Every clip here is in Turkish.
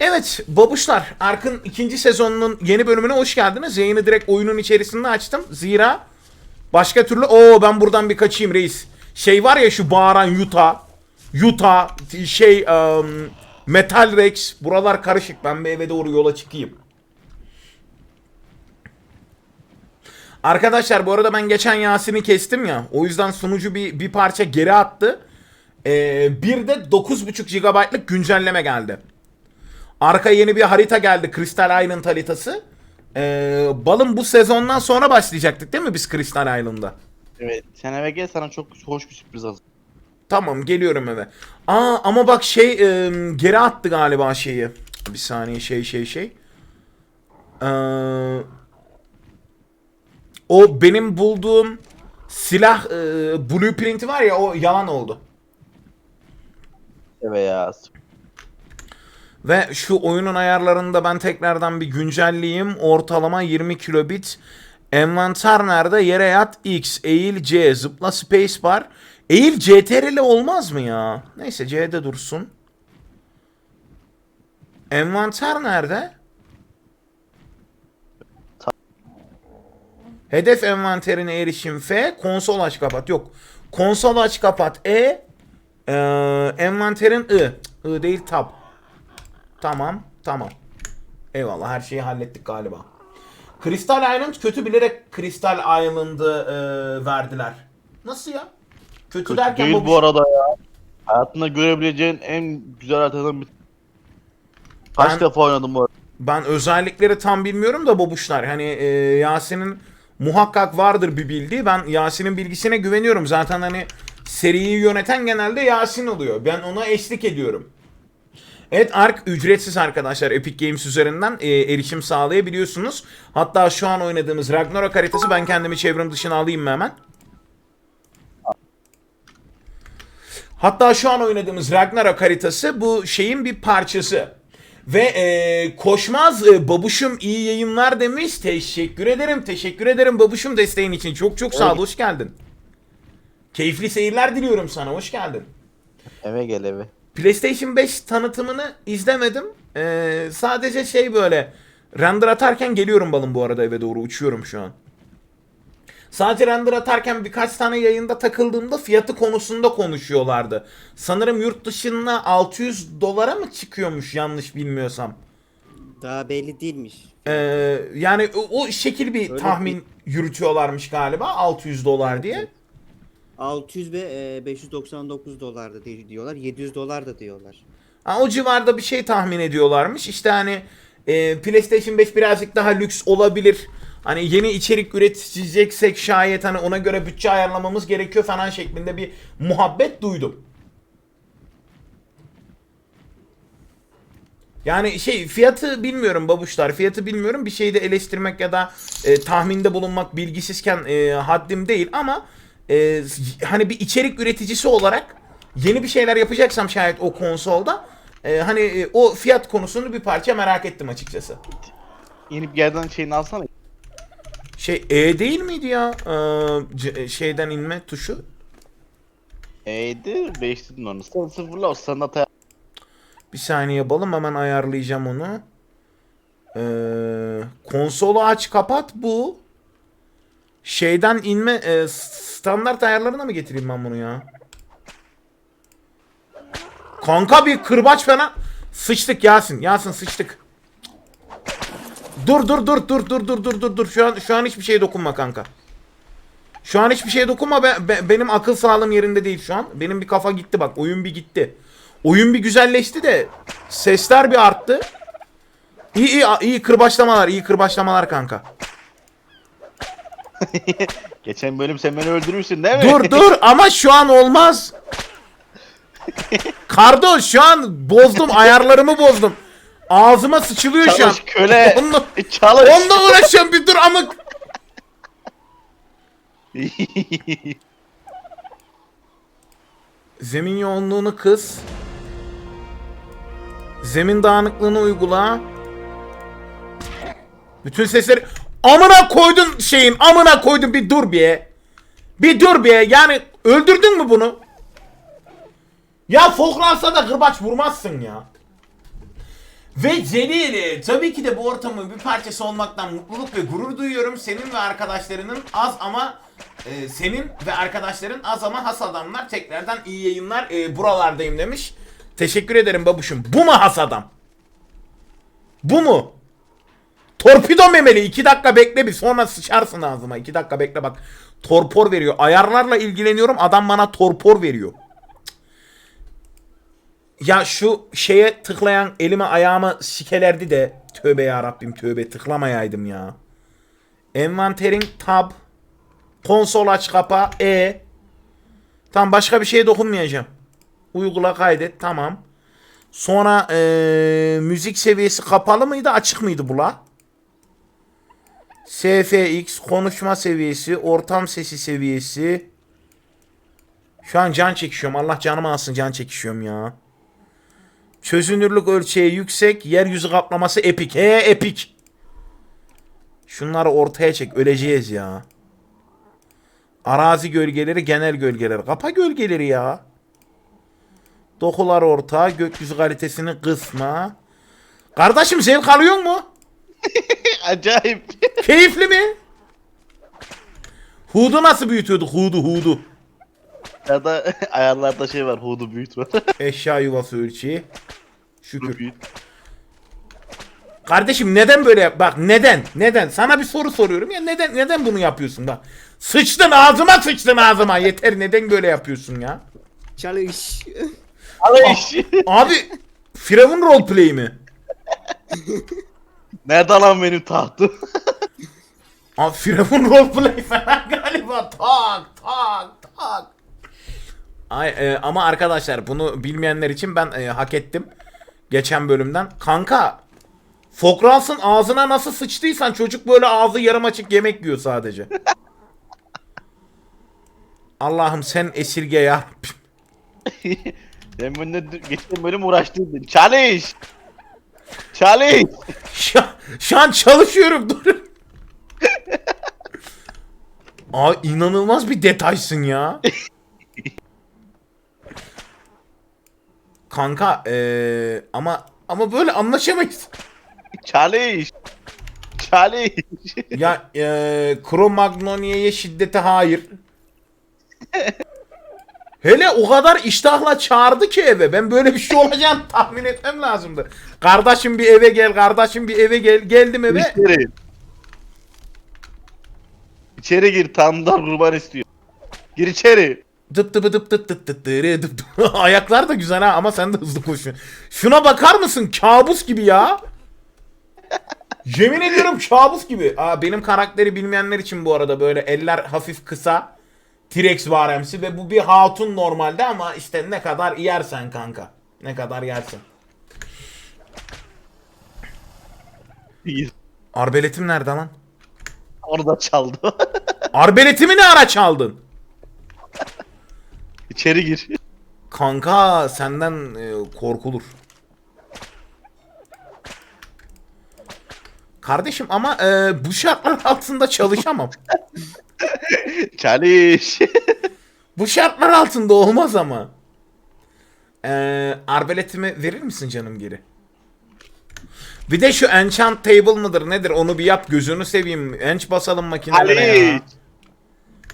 Evet babuşlar Ark'ın ikinci sezonunun yeni bölümüne hoş geldiniz. Yayını direkt oyunun içerisinde açtım. Zira başka türlü o ben buradan bir kaçayım reis. Şey var ya şu bağıran Utah. Utah şey um, Metal Rex buralar karışık. Ben bir eve doğru yola çıkayım. Arkadaşlar bu arada ben geçen Yasin'i kestim ya. O yüzden sunucu bir, bir parça geri attı. Ee, bir de 9.5 GB'lık güncelleme geldi. Arka yeni bir harita geldi. Crystal Island haritası. Ee, balım bu sezondan sonra başlayacaktık değil mi biz Crystal Island'da? Evet. Sen eve gel sana çok hoş bir sürpriz hazır. Tamam geliyorum eve. Aa ama bak şey e, geri attı galiba şeyi. Bir saniye şey şey şey. Ee, o benim bulduğum silah e, blueprint'i var ya o yalan oldu. Eve ya. Ve şu oyunun ayarlarını da ben tekrardan bir güncelleyeyim. Ortalama 20 kilobit. Envanter nerede? Yere yat X, eğil C, zıpla spacebar. Eğil CTRL olmaz mı ya? Neyse C'de dursun. Envanter nerede? Hedef envanterine erişim F, konsol aç kapat. Yok. Konsol aç kapat E, ee, envanterin I. I değil tab. Tamam, tamam. Eyvallah her şeyi hallettik galiba. Crystal Island kötü bilerek Crystal Island'ı e, verdiler. Nasıl ya? Kötü, Kötü derken değil bu bu arada ya. Hayatında görebileceğin en güzel haritadan bir... Kaç Ben- defa oynadım bu arada. Ben özellikleri tam bilmiyorum da babuşlar. Hani e, Yasin'in muhakkak vardır bir bildiği. Ben Yasin'in bilgisine güveniyorum. Zaten hani seriyi yöneten genelde Yasin oluyor. Ben ona eşlik ediyorum. Evet Ark ücretsiz arkadaşlar Epic Games üzerinden e, erişim sağlayabiliyorsunuz. Hatta şu an oynadığımız Ragnarok haritası ben kendimi çevrim dışına alayım mı hemen? Hatta şu an oynadığımız Ragnarok haritası bu şeyin bir parçası. Ve e, Koşmaz e, babuşum iyi yayınlar demiş. Teşekkür ederim. Teşekkür ederim babuşum desteğin için. Çok çok sağ ol. Hoş geldin. Keyifli seyirler diliyorum sana. Hoş geldin. Eve gel eve. PlayStation 5 tanıtımını izlemedim. Ee, sadece şey böyle render atarken geliyorum balım bu arada eve doğru uçuyorum şu an. Sadece render atarken birkaç tane yayında takıldığımda fiyatı konusunda konuşuyorlardı. Sanırım yurt dışına 600 dolara mı çıkıyormuş yanlış bilmiyorsam. Daha belli değilmiş. Ee, yani o, o şekil bir Öyle tahmin yürütüyorlarmış galiba 600 dolar diye. 600 ve e, 599 dolar da di- diyorlar. 700 dolar da diyorlar. Ha, o civarda bir şey tahmin ediyorlarmış. İşte hani e, PlayStation 5 birazcık daha lüks olabilir. Hani yeni içerik üreteceksek şayet hani ona göre bütçe ayarlamamız gerekiyor falan şeklinde bir muhabbet duydum. Yani şey fiyatı bilmiyorum babuşlar fiyatı bilmiyorum bir şeyde eleştirmek ya da e, tahminde bulunmak bilgisizken e, haddim değil ama e, hani bir içerik üreticisi olarak yeni bir şeyler yapacaksam şayet o konsolda e, hani e, o fiyat konusunu bir parça merak ettim açıkçası. İnip yerden şeyini alsana. Şey E değil miydi ya Ee, c- şeyden inme tuşu? E'ydi. Değiştirdin onu. Sen sıfırla o hayat. Bir saniye balım hemen ayarlayacağım onu. Ee, konsolu aç kapat bu. Şeyden inme e, standart ayarlarına mı getireyim ben bunu ya? Kanka bir kırbaç falan. Sıçtık Yasin. Yasin sıçtık. Dur dur dur dur dur dur dur dur dur. Şu an şu an hiçbir şeye dokunma kanka. Şu an hiçbir şeye dokunma. Be- be- benim akıl sağlığım yerinde değil şu an. Benim bir kafa gitti bak. Oyun bir gitti. Oyun bir güzelleşti de sesler bir arttı. İyi iyi iyi kırbaçlamalar, iyi kırbaçlamalar kanka. Geçen bölüm sen beni öldürmüşsün değil mi? Dur dur ama şu an olmaz. Kardo şu an bozdum ayarlarımı bozdum. Ağzıma sıçılıyor şu an. Çalış köle. Onunla, Çalış. onunla uğraşıyorum bir dur amık. Zemin yoğunluğunu kıs. Zemin dağınıklığını uygula. Bütün sesleri amına koydun şeyin amına koydun bir dur bir. Bir dur bir yani öldürdün mü bunu? Ya Falklands'a da kırbaç vurmazsın ya. Ve Celil tabii ki de bu ortamın bir parçası olmaktan mutluluk ve gurur duyuyorum. Senin ve arkadaşlarının az ama e, senin ve arkadaşların az ama has adamlar. Tekrardan iyi yayınlar e, buralardayım demiş. Teşekkür ederim babuşum. Bu mu has adam? Bu mu? Torpido memeli. 2 dakika bekle bir sonra sıçarsın ağzıma. 2 dakika bekle bak. Torpor veriyor. Ayarlarla ilgileniyorum. Adam bana torpor veriyor. Ya şu şeye tıklayan elime ayağımı sikelerdi de tövbe ya Rabbim tövbe tıklamayaydım ya. Envanterin tab konsol aç kapa e Tam başka bir şeye dokunmayacağım. Uygula kaydet tamam. Sonra eee, müzik seviyesi kapalı mıydı açık mıydı bu la? SFX konuşma seviyesi, ortam sesi seviyesi. Şu an can çekişiyorum. Allah canımı alsın can çekişiyorum ya. Çözünürlük ölçeği yüksek. Yeryüzü kaplaması epik. He epik. Şunları ortaya çek. Öleceğiz ya. Arazi gölgeleri genel gölgeler. Kapa gölgeleri ya. Dokular orta. Gökyüzü kalitesini kısma. Kardeşim zevk alıyor mu? Acayip. Keyifli mi? Hudu nasıl büyütüyorduk? Hudu hudu. Ya da ayarlarda şey var. Hudu büyütme. Eşya yuvası ölçeği. Şükür. büyüt. Kardeşim neden böyle yap? Bak neden? Neden? Sana bir soru soruyorum ya neden neden bunu yapıyorsun bak. Sıçtın ağzıma sıçtın ağzıma. Yeter neden böyle yapıyorsun ya? Çalış. Alış. Abi Firavun roleplay mi? Nerede lan benim tahtım? Abi Firavun roleplay falan galiba. Tak tak tak. Ay, e, ama arkadaşlar bunu bilmeyenler için ben e, hak ettim. Geçen bölümden. Kanka Fokras'ın ağzına nasıl sıçtıysan çocuk böyle ağzı yarım açık yemek yiyor sadece. Allah'ım sen esirge ya. Benimle dü- geçen bölüm uğraştırdın. Çalış. Çalış. Şu, şu an çalışıyorum dur. Aa inanılmaz bir detaysın ya. Kanka eee ama ama böyle anlaşamayız. Çalış. Çalış. Ya eee Cro-Magnonia'ya şiddete hayır. Hele o kadar iştahla çağırdı ki eve. Ben böyle bir şey olacağını tahmin etmem lazımdı. Kardeşim bir eve gel, kardeşim bir eve gel. Geldim eve. İçeri. İçeri gir. Tanrılar kurban istiyor. Gir içeri. Dıp dıp dıp dıp dıp dıp dıp dıp. Ayaklar da güzel ha ama sen de hızlı koşuyorsun. Şuna bakar mısın? Kabus gibi ya. Yemin ediyorum kabus gibi. Aa, benim karakteri bilmeyenler için bu arada böyle eller hafif kısa. T-Rex varemsi ve bu bir hatun normalde ama işte ne kadar yersen kanka. Ne kadar yersen. Gir. Arbeletim nerede lan? Onu da çaldı. Arbeletimi ne ara çaldın? İçeri gir. Kanka senden e, korkulur. Kardeşim ama e, bu şartlar altında çalışamam. Çalış. bu şartlar altında olmaz ama. E, arbeletimi verir misin canım geri? Bir de şu enchant table mıdır nedir onu bir yap gözünü seveyim. Ench basalım makinelere ya. Çalış.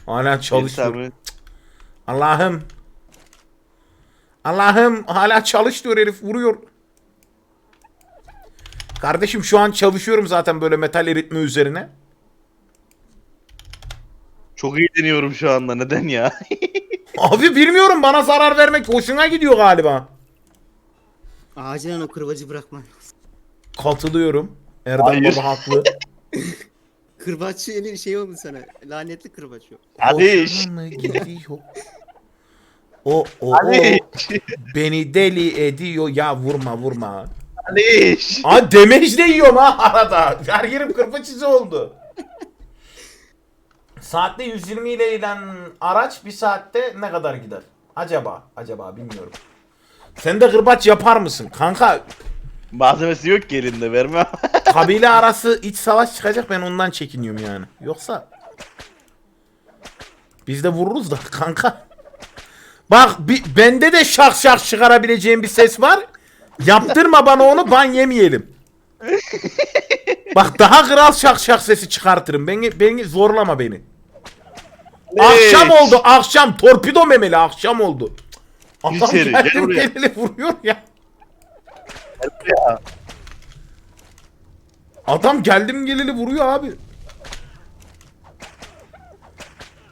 Hala çalışıyor. Allah'ım. Allah'ım hala çalış diyor herif vuruyor. Kardeşim şu an çalışıyorum zaten böyle metal eritme üzerine. Çok iyi deniyorum şu anda. Neden ya? Abi bilmiyorum bana zarar vermek hoşuna gidiyor galiba. Acilen o kırbacı bırakman. Katılıyorum. Erdem Hayır. baba haklı. Kırbaççı elin şey oldu sana. Lanetli kırbaç. Hoşuna mı gidiyor? O o o Çalış. beni deli ediyor ya vurma vurma. Çalış. Aa demeç de yiyorum ha arada. Her yerim kırpıç izi oldu. Saatte 120 ile giden araç bir saatte ne kadar gider? Acaba, acaba bilmiyorum. Sen de kırbaç yapar mısın? Kanka Malzemesi yok ki elinde vermem. kabile arası iç savaş çıkacak ben ondan çekiniyorum yani. Yoksa biz de vururuz da kanka. Bak bi- bende de şak şak çıkarabileceğim bir ses var. Yaptırma bana onu ban yemeyelim. Bak daha kral şak şak sesi çıkartırım. Beni, beni zorlama beni. Akşam oldu akşam. Torpido memeli akşam oldu. Adam gel geldim buraya. geleli vuruyor ya. Ya. Adam geldim geleli vuruyor abi.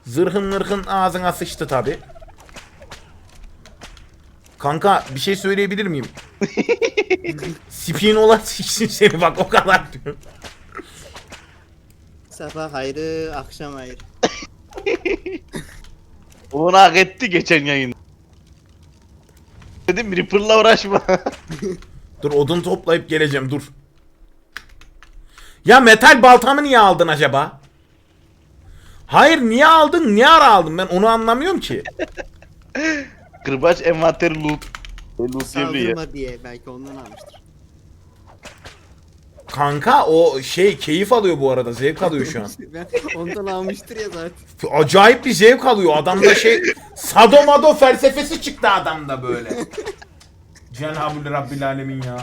Zırhın mırhın ağzına sıçtı tabi. Kanka bir şey söyleyebilir miyim? Spin olan siksin seni bak o kadar diyorum. Sabah hayrı, akşam hayrı. Onu hak etti geçen yayın. Dedim Reaper'la uğraşma. Dur odun toplayıp geleceğim dur. Ya metal baltamı niye aldın acaba? Hayır niye aldın? Niye ara aldın? Ben onu anlamıyorum ki. Kırbaç envanteri loot. E, Loot devriye. Saldırma diye belki ondan almıştır. Kanka o şey keyif alıyor bu arada. Zevk alıyor şu an. Ondan almıştır ya zaten. Acayip bir zevk alıyor. Adamda şey sadomado felsefesi çıktı adamda böyle. Cenab-ı Rabbil Alemin ya.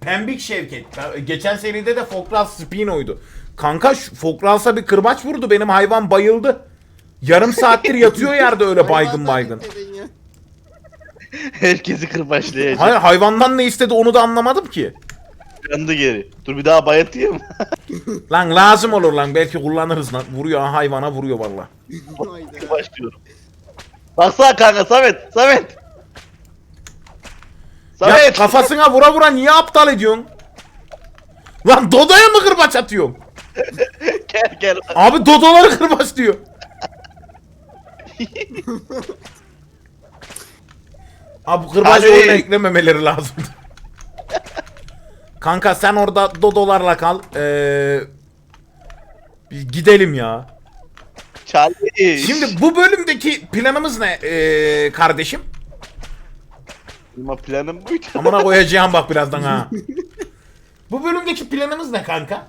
Pembik Şevket. Geçen seride de Fokras Spino'ydu. Kanka şu Fokras'a bir kırbaç vurdu. Benim hayvan bayıldı. Yarım saattir yatıyor yerde öyle baygın baygın. Herkesi kırbaçlayacak. Hayır hayvandan ne istedi onu da anlamadım ki. Yandı geri. Dur bir daha bayatayım. Lan lazım olur lan belki kullanırız lan. Vuruyor ha, hayvana vuruyor valla. Hayda. Başlıyorum. Baksana kanka Samet. Samet. Ya Samet. kafasına vura vura niye aptal ediyorsun? Lan Dodo'ya mı kırbaç atıyorsun? gel gel. Abi Dodo'ları kırbaç diyor. Abi Hadi. oyuna eklememeleri lazım. Kanka sen orada Dodo'larla kal. Ee, gidelim ya. Charlie. Şimdi bu bölümdeki planımız ne ee, kardeşim? Ama planım buydu. Amına koyacağım bak birazdan ha. Bu bölümdeki planımız ne kanka?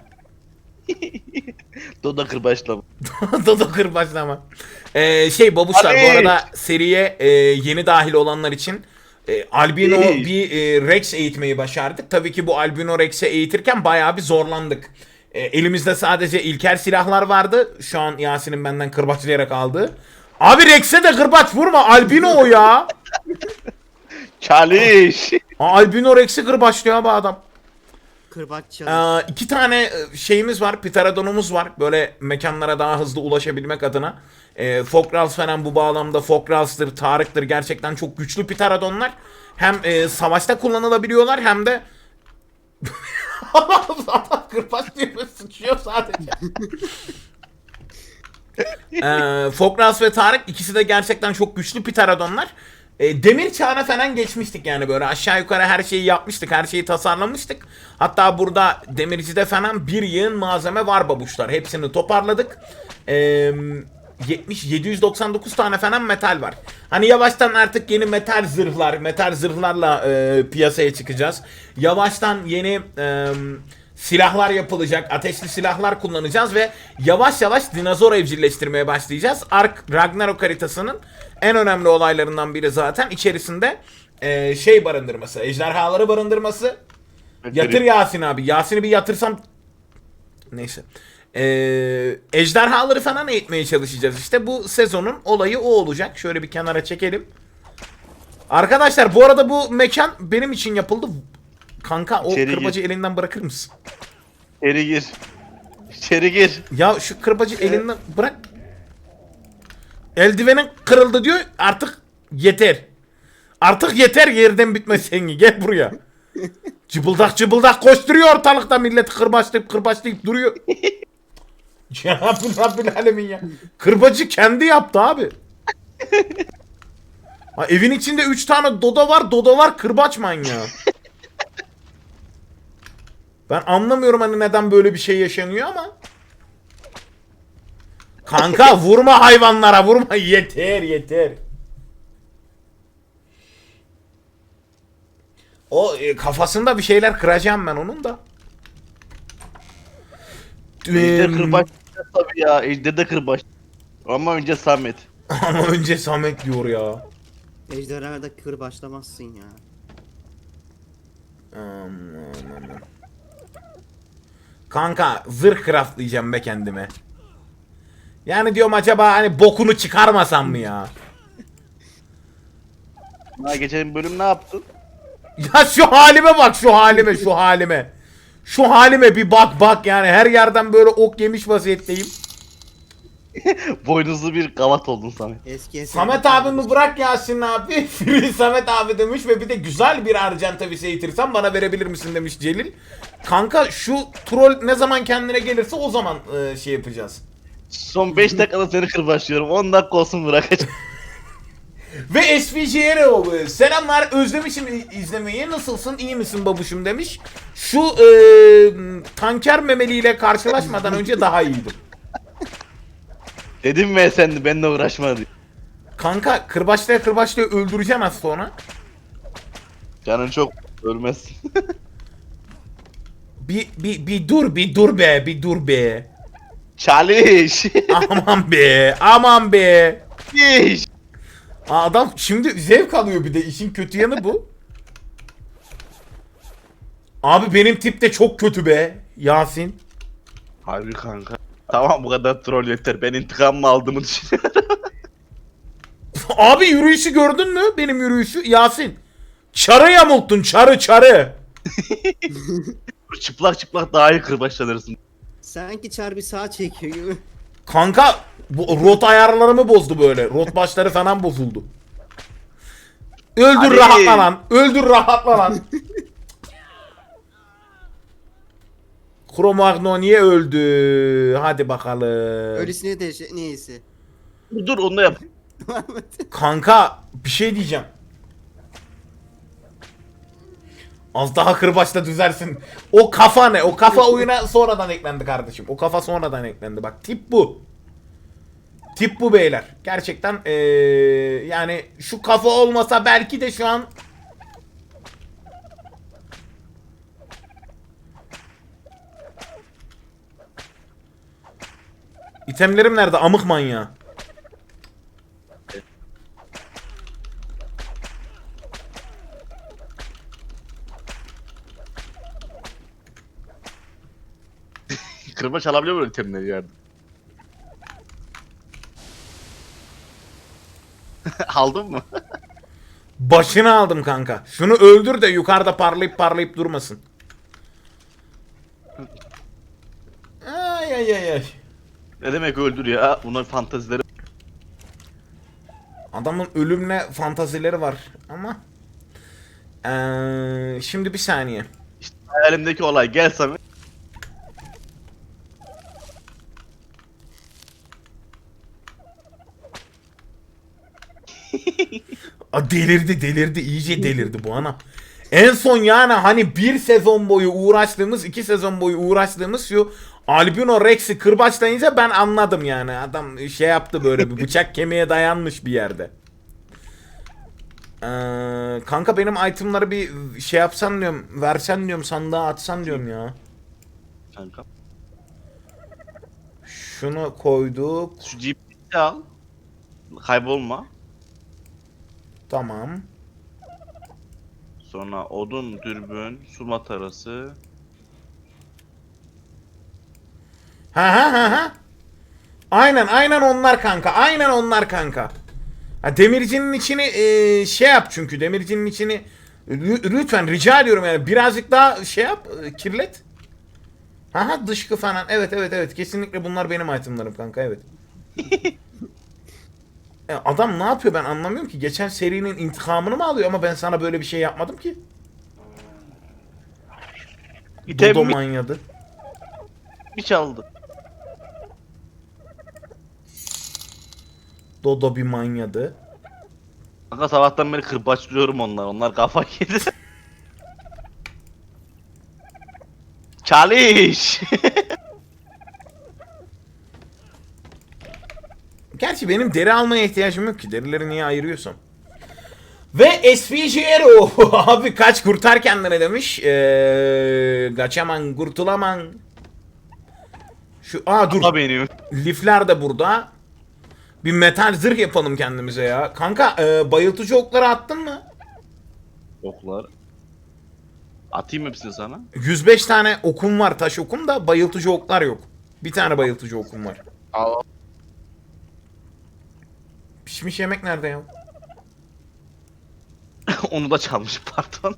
Doda kırbaçlama. Dodo kırbaçlama. Ee, şey babuşlar bu Abi. arada seriye e, yeni dahil olanlar için e, albino İyi. bir e, Rex eğitmeyi başardık. Tabii ki bu albino Rex'i eğitirken bayağı bir zorlandık. E, elimizde sadece ilkel silahlar vardı. Şu an Yasin'in benden kırbaçlayarak aldığı. Abi Rex'e de kırbaç vurma. Albino o ya. Aa, albino Rex'i kırbaçlıyor bu adam. Kırbaç çalış. Ee, iki tane e, şeyimiz var. Pterodonumuz var. Böyle mekanlara daha hızlı ulaşabilmek adına. Ee, Fokrals falan bu bağlamda Fokrals'tır, Tarık'tır. Gerçekten çok güçlü pterodonlar. Hem e, savaşta kullanılabiliyorlar hem de Kırbaç diye böyle sıçıyor sadece. ee, Fokrals ve Tarık ikisi de gerçekten çok güçlü pterodonlar. E, demir çağına falan geçmiştik yani böyle aşağı yukarı her şeyi yapmıştık, her şeyi tasarlamıştık. Hatta burada demircide falan bir yığın malzeme var babuşlar. Hepsini toparladık. E, 70 799 tane falan metal var. Hani yavaştan artık yeni metal zırhlar, metal zırhlarla e, piyasaya çıkacağız. Yavaştan yeni e, silahlar yapılacak, ateşli silahlar kullanacağız ve yavaş yavaş dinozor evcilleştirmeye başlayacağız. Ark Ragnarok haritasının en önemli olaylarından biri zaten içerisinde e, şey barındırması, ejderhaları barındırması. Yatır Yasin abi. Yasin'i bir yatırsam neyse. Ee, ejderhaları falan eğitmeye çalışacağız işte. Bu sezonun olayı o olacak. Şöyle bir kenara çekelim. Arkadaşlar bu arada bu mekan benim için yapıldı. Kanka o İçeri kırbacı elinden bırakır mısın? İçeri gir. İçeri gir. Ya şu kırbacı elinden bırak. Eldivenin kırıldı diyor. Artık yeter. Artık yeter yerden bitmez seni. Gel buraya. Cıbıldak cıbıldak koşturuyor ortalıkta milleti kırbaçlayıp kırbaçlayıp duruyor. Cenab-ı Rabbil Alemin ya. Kırbacı kendi yaptı abi. Ha, evin içinde 3 tane dodo var. Dodolar kırbaç manyağı. Ben anlamıyorum hani neden böyle bir şey yaşanıyor ama. Kanka vurma hayvanlara vurma yeter yeter. O e, kafasında bir şeyler kıracağım ben onun da. Em, kırbaç tabii ya. Ejder de kırbaç. Ama önce Samet. Ama önce Samet diyor ya. Ejderhada kırbaçlamazsın ya. Aman, aman. Kanka zırh craftlayacağım be kendime. Yani diyorum acaba hani bokunu çıkarmasam mı ya? Ha, geçen bölüm ne yaptın? Ya şu halime bak şu halime şu halime. Şu halime bir bak bak yani her yerden böyle ok yemiş vaziyetteyim. Boynuzlu bir gavat oldun Samet. Eski eski. Samet abimi bırak Yasin abi. Free Samet abi demiş ve bir de güzel bir Argenta Visator'san bana verebilir misin demiş Celil. Kanka şu troll ne zaman kendine gelirse o zaman e, şey yapacağız. Son 5 dakikada seni kırbaçlıyorum. 10 dakika olsun bırakacağım. Ve oldu. Selamlar özlemişim izlemeyi. Nasılsın iyi misin babuşum demiş. Şu e, tanker memeliyle karşılaşmadan önce daha iyiydim. Dedim mi sen de benimle uğraşma diye. Kanka kırbaçlaya kırbaçlaya öldüreceğim az sonra. Canın çok ölmezsin. Bir, bir, bir dur bir dur be bir dur be. Çalış. Aman be aman be. İş. Aa, Adam şimdi zevk alıyor bir de işin kötü yanı bu. Abi benim tip de çok kötü be Yasin. Harbi kanka. Tamam bu kadar troll yeter. Ben intikamımı aldığımı düşünüyorum. Abi yürüyüşü gördün mü benim yürüyüşü Yasin? Çarı yamulttun çarı çarı. çıplak çıplak daha iyi kırbaçlanırsın. Sanki çar bir sağa çekiyor gibi. Kanka bu rot ayarlarımı bozdu böyle. Rot başları falan bozuldu. Öldür Ali. rahatla lan. Öldür rahatla lan. Cro-Magnon niye öldü? Hadi bakalım. Öylesine de şey, neyse. Dur onu da yap. Kanka bir şey diyeceğim. Az daha kırbaçla düzersin. O kafa ne? O kafa oyuna sonradan eklendi kardeşim. O kafa sonradan eklendi. Bak tip bu. Tip bu beyler. Gerçekten eee, yani şu kafa olmasa belki de şu an İtemlerim nerede? Amık manyağı. Kırbaç alabiliyor mu öyle terimleri yerde? Aldın mı? Başını aldım kanka. Şunu öldür de yukarıda parlayıp parlayıp durmasın. Ay ay ay ay. ne demek öldür ya? Bunlar fantazileri. Adamın ölümle fantazileri var ama Eee, şimdi bir saniye. İşte hayalimdeki olay gel Samet. A, delirdi delirdi iyice delirdi bu ana. En son yani hani bir sezon boyu uğraştığımız iki sezon boyu uğraştığımız şu Albino Rex'i kırbaçlayınca ben anladım yani. Adam şey yaptı böyle bir bıçak kemiğe dayanmış bir yerde. Ee, kanka benim itemları bir şey yapsan diyorum. Versen diyorum sandığa atsan diyorum ya. Kanka. Şunu koyduk. Şu GPS'i al. Kaybolma. Tamam. Sonra odun, dürbün, su matarası. Ha ha ha ha. Aynen aynen onlar kanka. Aynen onlar kanka. Ha, demircinin içini e, şey yap çünkü demircinin içini lü- lütfen rica ediyorum yani birazcık daha şey yap e, kirlet. Aha dışkı falan. Evet evet evet kesinlikle bunlar benim itemlarım kanka evet. E, adam ne yapıyor ben anlamıyorum ki. Geçen serinin intikamını mı alıyor ama ben sana böyle bir şey yapmadım ki. İtem Dodo mi, manyadı. mi çaldı? Dodo bir manyadı. Kanka sabahtan beri kırbaçlıyorum onlar. Onlar kafa yedi. Çalış. Gerçi benim deri almaya ihtiyacım yok ki. Derileri niye ayırıyorsam. Ve SPGRO abi kaç kurtar kendine demiş. Ee, kaçaman kurtulaman. Şu aa dur. Dur. benim. Lifler de burada. Bir metal zırh yapalım kendimize ya. Kanka e, bayıltıcı okları attın mı? Oklar. Atayım hepsini sana. 105 tane okum var taş okum da bayıltıcı oklar yok. Bir tane bayıltıcı okum var. Al. Pişmiş yemek nerede ya? Onu da çalmış pardon.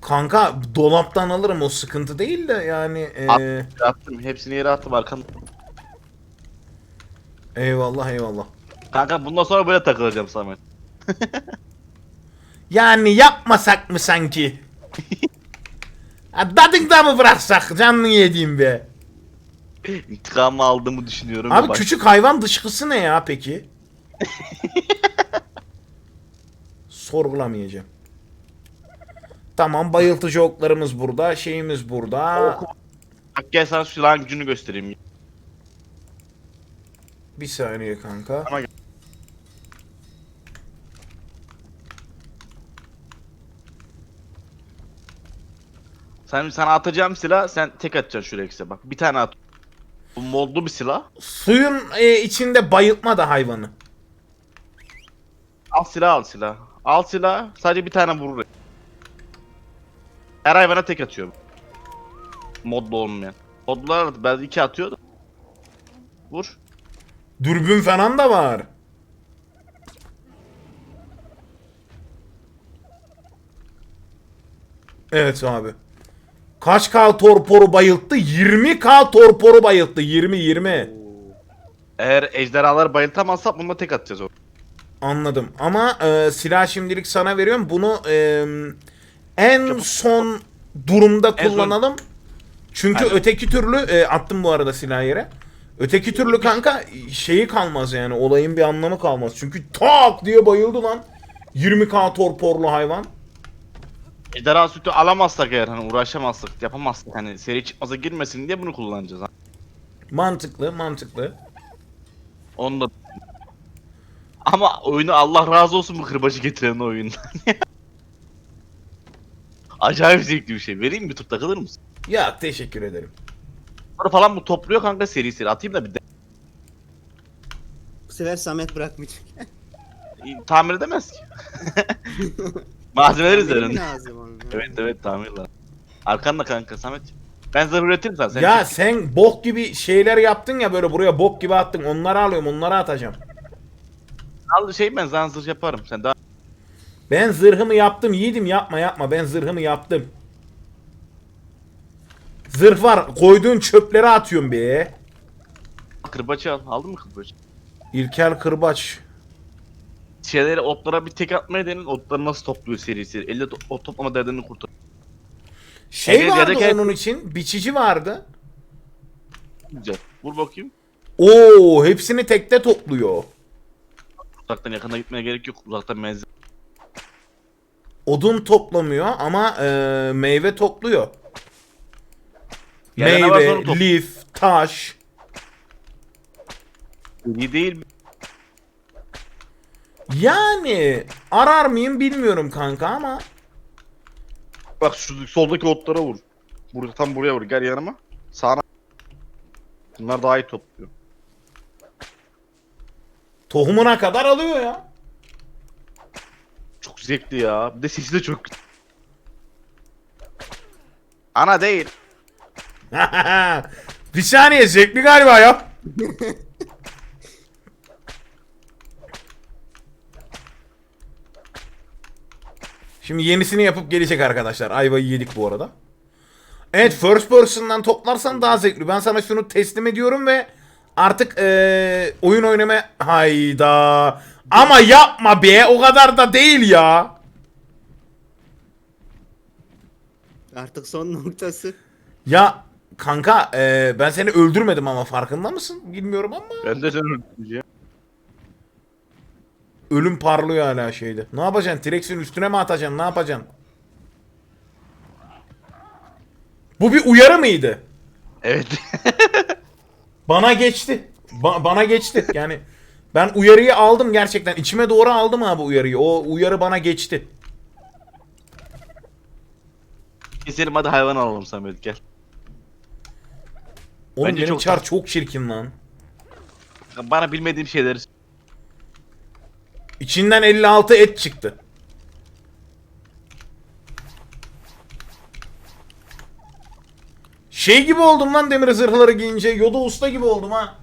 Kanka dolaptan alırım o sıkıntı değil de yani eee, Attım. Hepsini yere attım arkanda. eyvallah eyvallah. Kanka bundan sonra böyle takılacağım Samet. Yani yapmasak mı sanki? Dadında mı bıraksak canını yediğim be? İntikamı aldığımı düşünüyorum. Abi küçük hayvan dışkısı ne ya peki? Sorgulamayacağım. Tamam bayıltıcı oklarımız burada, şeyimiz burada. Bak gel sana silahın gücünü göstereyim. Bir saniye kanka. Ama- Sen sana atacağım silah sen tek atacaksın şu Rex'e bak. Bir tane at. Bu modlu bir silah. Suyun e, içinde bayıltma da hayvanı. Al silah al silah. Al silah sadece bir tane vurur. Her hayvana tek atıyor. Modlu olmayan. Modlular belki iki atıyor. Vur. Dürbün falan da var. Evet abi. Kaç K torporu bayılttı? 20 K torporu bayılttı. 20 20. Eğer ejderhaları bayıltamazsak bununla tek atacağız o. Anladım. Ama e, silah şimdilik sana veriyorum. Bunu e, en son durumda En son- kullanalım. Çünkü Aynen. öteki türlü e, attım bu arada silahı yere. Öteki türlü kanka şeyi kalmaz yani. Olayın bir anlamı kalmaz. Çünkü tak diye bayıldı lan. 20k torporlu hayvan. Ejderha sütü alamazsak eğer hani uğraşamazsak yapamazsak hani seri çıkmaza girmesin diye bunu kullanacağız. Mantıklı, mantıklı. Onu da ama oyunu Allah razı olsun bu kırbacı getiren oyundan. Acayip zevkli bir şey. Vereyim mi bir tur takılır mısın? Ya teşekkür ederim. Bunları falan bu topluyor kanka seri seri. Atayım da bir de Bu sefer Samet bırakmayacak. tamir edemez ki. Malzemeler üzerinde. lazım onun. Evet evet tamir lazım. Arkanda kanka Samet. Ben zırh üretirim sana. Sen ya sen bok gibi şeyler yaptın ya böyle buraya bok gibi attın. Onları alıyorum, onları atacağım. Al şey ben sana zırh yaparım. Sen daha Ben zırhımı yaptım yiğidim yapma yapma ben zırhımı yaptım. Zırh var koyduğun çöpleri atıyorum be. kırbaçı al. Aldın mı kırbacı? İlkel kırbaç. Şeyleri otlara bir tek atmaya denin. Otları nasıl topluyor seri seri. Elle to- ot toplama derdini kurtar. Şey Evet, vardı yedek- onun için biçici vardı. Güzel. Vur bakayım. Oo hepsini tekte topluyor. Uzaktan yakına gitmeye gerek yok. Uzaktan menzil. Odun toplamıyor ama e, meyve topluyor. Yerde ne varsa onu Meyve, topluyor. lif, taş. İyi değil. Yani arar mıyım bilmiyorum kanka ama Bak şu soldaki otlara vur. Burada tam buraya vur. Gel yanıma. Sağına. Bunlar daha iyi topluyor. Tohumuna kadar alıyor ya. Çok zevkli ya. Bir de sesi de çok. Ana değil. bir saniye zevkli galiba ya. Şimdi yenisini yapıp gelecek arkadaşlar. Ayvayı yedik bu arada. Evet first person'dan toplarsan daha zevkli. Ben sana şunu teslim ediyorum ve artık eee, oyun oynama... Hayda. Ama yapma be o kadar da değil ya. Artık son noktası. Ya kanka eee, ben seni öldürmedim ama farkında mısın? Bilmiyorum ama. Ben de seni öldüreceğim. Ölüm parlıyor hala şeyde. Ne yapacaksın? T-Rex'in üstüne mi atacaksın? Ne yapacaksın? Bu bir uyarı mıydı? Evet. Bana geçti. Ba- bana geçti. Yani ben uyarıyı aldım gerçekten. İçime doğru aldım abi uyarıyı. O uyarı bana geçti. Keselim hadi hayvan alalım Samet gel. Oğlum Bence benim çok çar çok çirkin lan. Bana bilmediğim şeyleri İçinden 56 et çıktı. Şey gibi oldum lan demir zırhları giyince. Yoda usta gibi oldum ha.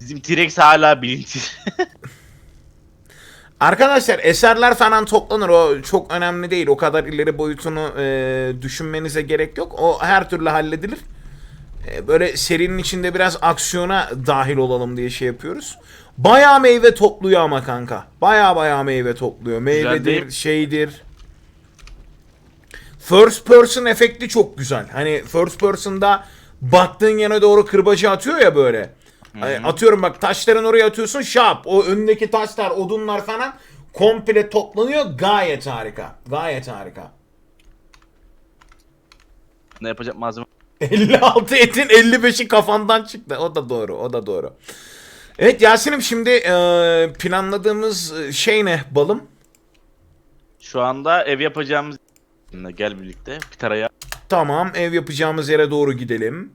Bizim T-Rex hala bilinçsiz. Arkadaşlar eserler falan toplanır. O çok önemli değil. O kadar ileri boyutunu e, düşünmenize gerek yok. O her türlü halledilir. E, böyle serinin içinde biraz aksiyona dahil olalım diye şey yapıyoruz. Bayağı meyve topluyor ama kanka. Bayağı bayağı meyve topluyor. Meyvedir, şeydir. First person efekti çok güzel. Hani first person'da baktığın yana doğru kırbacı atıyor ya böyle. Hani Atıyorum bak taşların oraya atıyorsun şap. O önündeki taşlar, odunlar falan komple toplanıyor. Gayet harika. Gayet harika. ne yapacak malzeme? 56 etin 55'i kafandan çıktı. O da doğru. O da doğru. Evet Yasin'im şimdi e, planladığımız şey ne balım? Şu anda ev yapacağımız gel birlikte. Bir Tamam ev yapacağımız yere doğru gidelim.